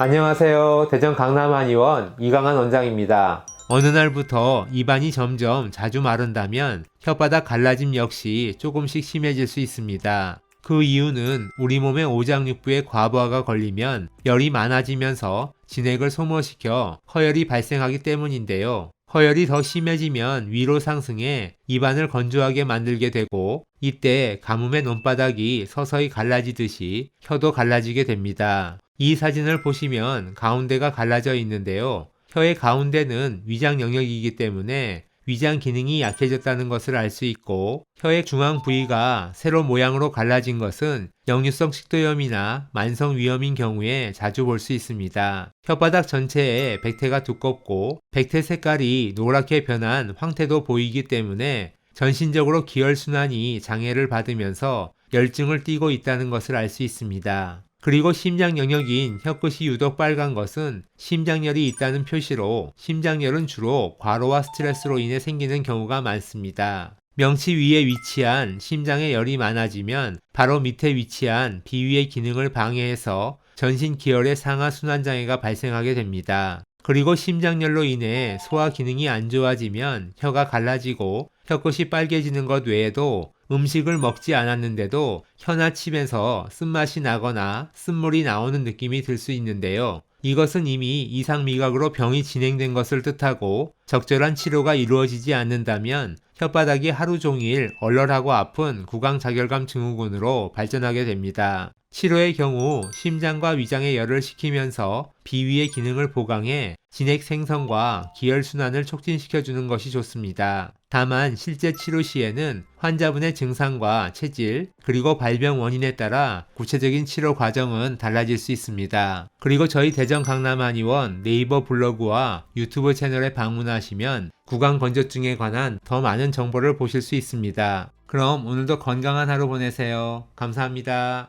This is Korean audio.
안녕하세요. 대전 강남한의원 이강한 원장입니다. 어느 날부터 입안이 점점 자주 마른다면 혓바닥 갈라짐 역시 조금씩 심해질 수 있습니다. 그 이유는 우리 몸의 오장육부에 과부하가 걸리면 열이 많아지면서 진액을 소모시켜 허열이 발생하기 때문인데요. 허열이 더 심해지면 위로 상승해 입안을 건조하게 만들게 되고 이때 가뭄의 논바닥이 서서히 갈라지듯이 혀도 갈라지게 됩니다. 이 사진을 보시면 가운데가 갈라져 있는데요. 혀의 가운데는 위장 영역이기 때문에 위장 기능이 약해졌다는 것을 알 수 있고 혀의 중앙 부위가 세로 모양으로 갈라진 것은 역류성 식도염이나 만성 위염인 경우에 자주 볼 수 있습니다. 혓바닥 전체에 백태가 두껍고 백태 색깔이 노랗게 변한 황태도 보이기 때문에 전신적으로 기혈순환이 장애를 받으면서 열증을 띠고 있다는 것을 알 수 있습니다. 그리고 심장 영역인 혀끝이 유독 빨간 것은 심장열이 있다는 표시로 심장열은 주로 과로와 스트레스로 인해 생기는 경우가 많습니다. 명치 위에 위치한 심장의 열이 많아지면 바로 밑에 위치한 비위의 기능을 방해해서 전신 기혈의 상하 순환 장애가 발생하게 됩니다. 그리고 심장열로 인해 소화 기능이 안 좋아지면 혀가 갈라지고 혀끝이 빨개지는 것 외에도 음식을 먹지 않았는데도 혀나 침에서 쓴맛이 나거나 쓴물이 나오는 느낌이 들 수 있는데요. 이것은 이미 이상 미각으로 병이 진행된 것을 뜻하고 적절한 치료가 이루어지지 않는다면 혓바닥이 하루 종일 얼얼하고 아픈 구강자결감 증후군으로 발전하게 됩니다. 치료의 경우 심장과 위장의 열을 식히면서 비위의 기능을 보강해 진액 생성과 기혈 순환을 촉진시켜주는 것이 좋습니다. 다만 실제 치료 시에는 환자분의 증상과 체질 그리고 발병 원인에 따라 구체적인 치료 과정은 달라질 수 있습니다. 그리고 저희 대전 강남한의원 네이버 블로그와 유튜브 채널에 방문하시면 구강 건조증에 관한 더 많은 정보를 보실 수 있습니다. 그럼 오늘도 건강한 하루 보내세요. 감사합니다.